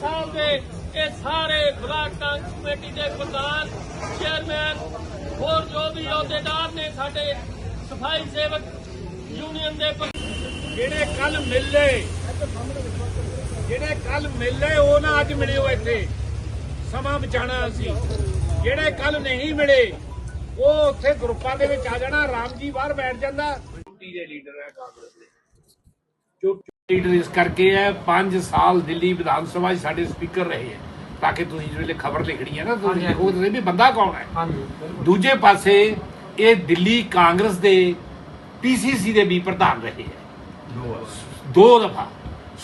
ਸਾਹਿਬ ਦੇ ਇਹ ਸਾਰੇ ਬਲਾਕ ਕਾਂਗਰਸ ਕਮੇਟੀ ਦੇ ਪ੍ਰਧਾਨ ਚੇਅਰਮੈਨ ਹੋਰ ਜੋ ਵੀ ਅਹੁਦੇਦਾਰ ਨੇ ਸਾਡੇ ਸਫ਼ਾਈ ਸੇਵਕ ਯੂਨੀਅਨ ਦੇ ਜਿਹੜੇ ਕੱਲ ਮਿਲੇ ਜਿਹੜੇ ਕੱਲ ਮਿਲੇ ਉਹ ਨਾ ਅੱਜ ਮਿਲੇ ਹੋ ਇੱਥੇ। ਸਮਾਂ ਬਚਾਣਾ ਅਸੀਂ। ਜਿਹੜੇ ਕੱਲ ਨਹੀਂ ਮਿਲੇ ਉਹ ਉੱਥੇ ਗਰੁੱਪਾਂ ਦੇ ਵਿੱਚ ਆ ਜਾਣਾ ਰਾਮ ਜੀ ਬਾਹਰ ਬੈਠ ਜਾਂਦਾ। ਦੇ ਲੀਡਰ ਹੈ ਕਾਂਗਰਸ ਦੇ। ਚੁੱਪ ਲੀਡਰ ਇਸ ਕਰਕੇ ਹੈ 5 ਸਾਲ ਦਿੱਲੀ ਵਿਧਾਨ ਸਭਾ 'ਚ ਸਾਡੇ ਸਪੀਕਰ ਰਹੇ ਹੈ। ਤਾਂ ਕਿ ਤੁਸੀਂ ਜਿਹੜੇ ਖਬਰ ਲਿਖਣੀ ਹੈ ਨਾ ਤੁਸੀਂ ਲਿਖੋ ਤੁਸੀਂ ਵੀ ਬੰਦਾ ਕੌਣ ਹੈ। ਦੂਜੇ ਪਾਸੇ ਇਹ ਦਿੱਲੀ ਕਾਂਗਰਸ ਦੇ ਪੀਸੀਸੀ ਦੇ ਵੀ ਪ੍ਰਧਾਨ ਰਹੇ ਹੈ। ਦੋ ਦਫਾ।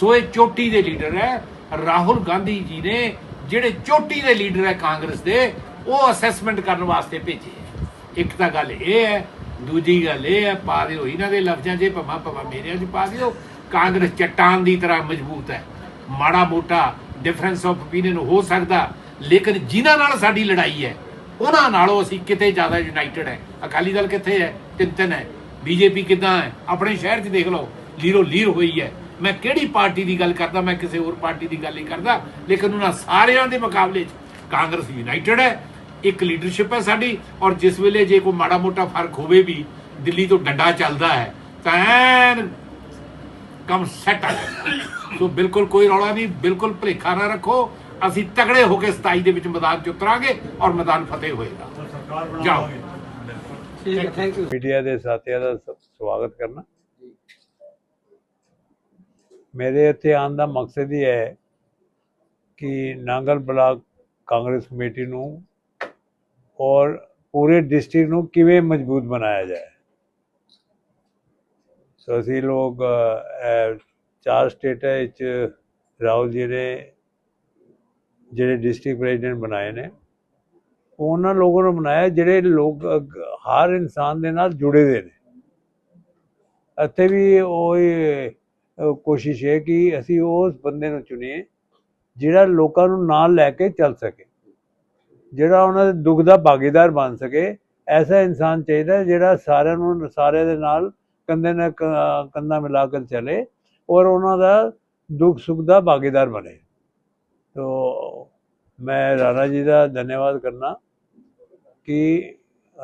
ਸੋ ਇਹ ਚੋਟੀ ਦੇ ਲੀਡਰ ਹੈ। ਰਾਹੁਲ ਗਾਂਧੀ ਜੀ ਨੇ ਜਿਹੜੇ ਚੋਟੀ ਦੇ ਲੀਡਰ ਹੈ ਕਾਂਗਰਸ ਦੇ ਉਹ ਅਸੈਸਮੈਂਟ ਕਰਨ ਵਾਸਤੇ ਭੇਜੇ ਹੈ। ਇੱਕ ਤਾਂ ਗੱਲ ਇਹ ਹੈ ਦੂਜੀ ਗੱਲ ਇਹ ਹੈ ਪਾ ਦਿਓ ਇਹਨਾਂ ਦੇ ਲਫ਼ਜ਼ਾਂ 'ਚ ਭਮਾ ਭਮਾ ਮੇਰਿਆਂ 'ਚ ਪਾ ਦਿਓ। ਕਾਂਗਰਸ ਚਟਾਨ ਦੀ ਤਰ੍ਹਾਂ ਮਜ਼ਬੂਤ ਹੈ। ਮਾੜਾ ਮੋਟਾ ਡਿਫਰੈਂਸ ਆਫ ਓਪੀਨੀਅਨ ਹੋ ਸਕਦਾ, ਲੇਕਿਨ ਜਿਨ੍ਹਾਂ ਨਾਲ ਸਾਡੀ ਲੜਾਈ ਹੈ, ਉਹਨਾਂ ਨਾਲੋਂ ਅਸੀਂ ਕਿਤੇ ਜ਼ਿਆਦਾ ਯੂਨਾਈਟਿਡ ਹੈ। ਅਕਾਲੀ ਦਲ ਕਿੱਥੇ ਹੈ? ਤਿੰਨ ਤਿੰਨ ਹੈ। ਬੀਜੇਪੀ ਕਿੱਦਾਂ ਹੈ? ਆਪਣੇ ਸ਼ਹਿਰ 'ਚ ਦੇਖ ਲਓ, ਲੀਰੋ ਲੀਰ ਹੋਈ ਹੈ। ਮੈਂ ਕਿਹੜੀ ਪਾਰਟੀ ਦੀ ਗੱਲ ਕਰਦਾ, ਮੈਂ ਕਿਸੇ ਹੋਰ ਪਾਰਟੀ ਦੀ ਗੱਲ ਨਹੀਂ ਕਰਦਾ, ਲੇਕਿਨ ਉਹਨਾਂ ਸਾਰਿਆਂ ਦੇ ਮੁਕਾਬਲੇ 'ਚ ਕਾਂਗਰਸ ਯੂਨਾਈਟਿਡ ਹੈ, ਇੱਕ ਲੀਡਰਸ਼ਿਪ ਹੈ ਸਾਡੀ, ਔਰ ਜਿਸ ਵੇਲੇ ਜੇ ਕੋਈ ਮਾੜਾ ਮੋਟਾ ਫ਼ਰਕ ਹੋਵੇ ਵੀ ਦਿੱਲੀ ਤੋਂ ਡੰਡਾ ਚੱਲਦਾ ਹੈ, ਤਾਂ ਐਨ ਕੰਮ ਸੈੱਟ ਆ। ਜਾਂਦਾ। ਸੋ ਬਿਲਕੁਲ ਕੋਈ ਰੌਲਾ ਨਹੀਂ ਬਿਲਕੁਲ ਭੁਲੇਖਾ ਨਾ ਰੱਖੋ। ਅਸੀਂ ਤਗੜੇ ਹੋ ਕੇ 27 ਦੇ ਵਿੱਚ ਮੈਦਾਨ 'ਚ ਉਤਰਾਂਗੇ ਔਰ ਮੈਦਾਨ ਫਤਿਹ ਹੋਏਗਾ। ਜਾਓ। ਮੀਡੀਆ ਦੇ ਸਾਥੀਆਂ ਦਾ ਸਵਾਗਤ ਕਰਨਾ। ਮੇਰੇ ਇੱਥੇ ਆਉਣ ਦਾ ਮਕਸਦ ਹੀ ਹੈ ਕਿ ਨਾਂਗਲ ਬਲਾਕ ਕਾਂਗਰਸ ਕਮੇਟੀ ਨੂੰ ਔਰ ਪੂਰੇ ਡਿਸਟ੍ਰਿਕਟ ਨੂੰ ਕਿਵੇਂ ਮਜ਼ਬੂਤ ਬਣਾਇਆ ਜਾਏ। ਸੋ ਅਸੀਂ ਲੋਕ ਚਾਰ ਸਟੇਟਾਂ ਵਿੱਚ ਰਾਹੁਲ ਜੀ ਨੇ ਜਿਹੜੇ ਡਿਸਟ੍ਰਿਕਟ ਪ੍ਰੈਜ਼ੀਡੈਂਟ ਬਣਾਏ ਨੇ, ਉਹਨਾਂ ਲੋਕਾਂ ਨੂੰ ਬਣਾਇਆ ਜਿਹੜੇ ਲੋਕ ਹਰ ਇਨਸਾਨ ਦੇ ਨਾਲ ਜੁੜੇ ਦੇ ਨੇ। ਇੱਥੇ ਵੀ ਉਹ ਕੋਸ਼ਿਸ਼ ਹੈ ਕਿ ਅਸੀਂ ਉਸ ਬੰਦੇ ਨੂੰ ਚੁਣੀਏ ਜਿਹੜਾ ਲੋਕਾਂ ਨੂੰ ਨਾਲ ਲੈ ਕੇ ਚੱਲ ਸਕੇ, ਜਿਹੜਾ ਉਹਨਾਂ ਦੇ ਦੁੱਖ ਦਾ ਭਾਗੀਦਾਰ ਬਣ ਸਕੇ। ਐਸਾ ਇਨਸਾਨ ਚਾਹੀਦਾ ਜਿਹੜਾ ਸਾਰਿਆਂ ਨੂੰ, ਸਾਰਿਆਂ ਦੇ ਨਾਲ ਕੰਧੇ ਨਾਲ ਕ- ਮਿਲਾ ਕੇ ਚਲੇ ਔਰ ਉਹਨਾਂ ਦਾ ਦੁੱਖ ਸੁੱਖ ਦਾ ਭਾਗੀਦਾਰ ਬਣੇ। ਤੋ ਮੈਂ ਰਾਣਾ ਜੀ ਦਾ ਧੰਨਵਾਦ ਕਰਨਾ ਕਿ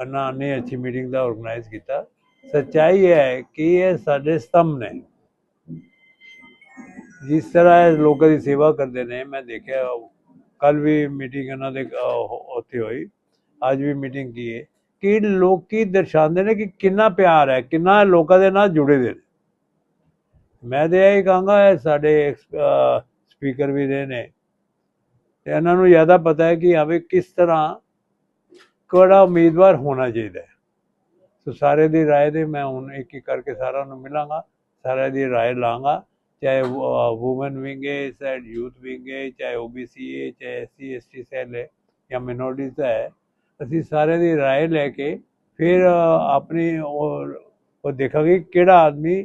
ਇਹਨਾਂ ਨੇ ਅੱਛੀ ਮੀਟਿੰਗ ਦਾ ਆਰਗੇਨਾਈਜ਼ ਕੀਤਾ। ਸੱਚਾਈ ਹੈ ਕਿ ਇਹ ਸਾਡੇ ਸਤੰਭ ਨੇ। ਜਿਸ ਤਰ੍ਹਾਂ ਇਹ ਲੋਕਾਂ ਦੀ ਸੇਵਾ ਕਰਦੇ ਨੇ, ਮੈਂ ਦੇਖਿਆ ਕੱਲ ਵੀ ਮੀਟਿੰਗ ਇਹਨਾਂ ਦੇ ਉੱਥੇ ਹੋਈ। ਅੱਜ ਵੀ ਮੀਟਿੰਗ ਕੀ ਹੈ। ਕਿ ਲੋਕੀ ਦਰਸਾਉਂਦੇ ਨੇ ਕਿ ਕਿੰਨਾ ਪਿਆਰ ਹੈ ਕਿੰਨਾ ਲੋਕਾਂ ਦੇ ਨਾਲ ਜੁੜੇ ਦੇ ਨੇ ਮੈਂ ਤੇ ਇਹ ਕਹਾਂਗਾ ਇਹ ਸਾਡੇ ਸਪੀਕਰ ਵੀ ਰਹੇ ਨੇ ਤੇ ਇਹਨਾਂ ਨੂੰ ਜ਼ਿਆਦਾ ਪਤਾ ਹੈ ਕਿ ਹਵੇ ਕਿਸ ਤਰ੍ਹਾਂ ਕਿਹੜਾ ਉਮੀਦਵਾਰ ਹੋਣਾ ਚਾਹੀਦਾ ਹੈ ਸੋ ਸਾਰੇ ਦੀ رائے ਦੇ ਮੈਂ ਹੁਣ ਇੱਕ ਇੱਕ ਕਰਕੇ ਸਾਰਿਆਂ ਨੂੰ ਮਿਲਾਂਗਾ ਸਾਰਿਆਂ ਦੀ رائے ਲਾਂਗਾ ਚਾਹੇ ਵੂਮਨ ਵਿੰਗ ਹੈ ਚਾਹੇ ਯੂਥ ਵਿੰਗ ਹੈ ਚਾਹੇ ਓਬੀਸੀ ਹੈ ਚਾਹੇ ਐਸਸੀ ਐਸਟੀ ਸੈੱਲ ਹੈ ਜਾਂ ਮਿਨੋਰਟੀਜ਼ ਹੈ ਅਸੀਂ ਸਾਰੇ ਦੀ رائے ਲੈ ਕੇ ਫਿਰ ਅ, ਆਪਣੀ ਉਹ ਉਹ ਦੇਖਾਂਗੇ ਕਿ ਕਿਹੜਾ ਆਦਮੀ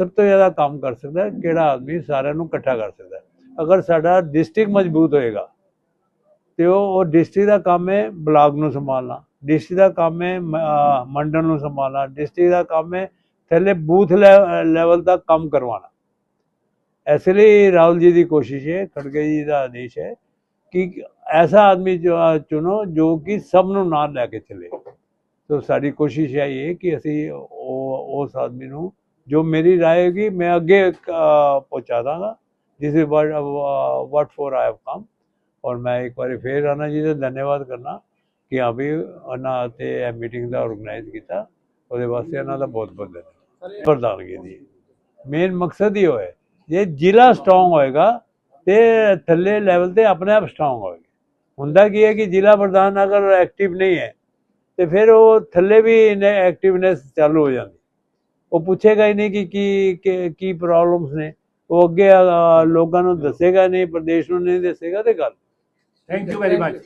ਸਭ ਤੋਂ ਜ਼ਿਆਦਾ ਕੰਮ ਕਰ ਸਕਦਾ ਹੈ ਕਿਹੜਾ ਆਦਮੀ ਸਾਰਿਆਂ ਨੂੰ ਇਕੱਠਾ ਕਰ ਸਕਦਾ ਹੈ ਅਗਰ ਸਾਡਾ ਡਿਸਟ੍ਰਿਕਟ ਮਜ਼ਬੂਤ ਹੋਏਗਾ ਤੇ ਉਹ ਉਹ ਡਿਸਟ੍ਰਿਕਟ ਦਾ ਕੰਮ ਹੈ ਬਲਾਕ ਨੂੰ ਸੰਭਾਲਣਾ ਡਿਸਟ੍ਰਿਕਟ ਦਾ ਕੰਮ ਹੈ ਮ- ਅਹ ਮੰਡਲ ਨੂੰ ਸੰਭਾਲਣਾ ਡਿਸਟ੍ਰਿਕਟ ਦਾ ਕੰਮ ਹੈ ਥੱਲੇ ਬੂਥ ਲੈਵਲ ਤੱਕ ਕੰਮ ਕਰਵਾਉਣਾ ਇਸ ਲਈ ਰਾਹੁਲ ਜੀ ਦੀ ਕੋਸ਼ਿਸ਼ ਹੈ ਖੜਗੇ ਜੀ ਦਾ ਆਦੇਸ਼ ਹੈ ਕਿ ਐਸਾ ਆਦਮੀ ਚੁਣੋ ਜੋ ਕਿ ਸਭ ਨੂੰ ਨਾਲ ਲੈ ਕੇ ਚੱਲੇ। ਸੋ ਸਾਡੀ ਕੋਸ਼ਿਸ਼ ਇਹ ਹੈ ਕਿ ਅਸੀਂ ਉਹ, ਉਸ ਆਦਮੀ ਨੂੰ, ਜੋ ਮੇਰੀ ਰਾਏ ਹੋਗੀ, ਮੈਂ ਅੱਗੇ ਪਹੁੰਚਾ ਦਾਂਗਾ। ਜਿਸ ਵਟ ਫॉर ਆਈ ਹੈਵ ਕਮ ਔਰ ਮੈਂ ਇੱਕ ਵਾਰੀ ਫੇਰ ਰਾਣਾ ਜੀ ਦਾ ਧੰਨਵਾਦ ਕਰਨਾ ਕਿ ਆ ਵੀ ਉਹਨਾਂ ਤੇ ਇਹ ਮੀਟਿੰਗ ਦਾ ਆਰਗੇਨਾਈਜ਼ ਕੀਤਾ। ਉਹਦੇ ਵਾਸਤੇ ਉਹਨਾਂ ਦਾ ਬਹੁਤ ਬਹੁਤ ਧੰਨਵਾਦ। ਪ੍ਰਧਾਨਗੀ ਦੀ। ਮੇਨ ਮਕਸਦ ਹੀ ਉਹ ਹੈ। ਜੇ ਜ਼ਿਲ੍ਹਾ ਸਟਰੋਂਗ ਹੋਏਗਾ ਤੇ ਥੱਲੇ ਲੈਵਲ ਤੇ ਆਪਣੇ ਆਪ ਸਟਰੋਂਗ ਹੋਏਗਾ। ਹੁੰਦਾ ਕੀ ਹੈ ਕਿ ਜ਼ਿਲ੍ਹਾ ਪ੍ਰਧਾਨ ਅਗਰ ਐਕਟਿਵ ਨਹੀਂ ਹੈ ਤੇ ਫਿਰ ਉਹ ਥੱਲੇ ਵੀ ਐਕਟਿਵਨੈਸ ਚਾਲੂ ਹੋ ਜਾਂਦੀ। ਉਹ ਪੁੱਛੇਗਾ ਹੀ ਨਹੀਂ ਕਿ ਕੀ ਕੀ- ਪ੍ਰੋਬਲਮਸ ਨੇ। ਉਹ ਅੱਗੇ ਲੋਕਾਂ ਨੂੰ ਦੱਸੇਗਾ ਨਹੀਂ ਪ੍ਰਦੇਸ਼ ਨੂੰ ਨਹੀਂ ਦੱਸੇਗਾ ਤੇ ਗੱਲ। Thank you very much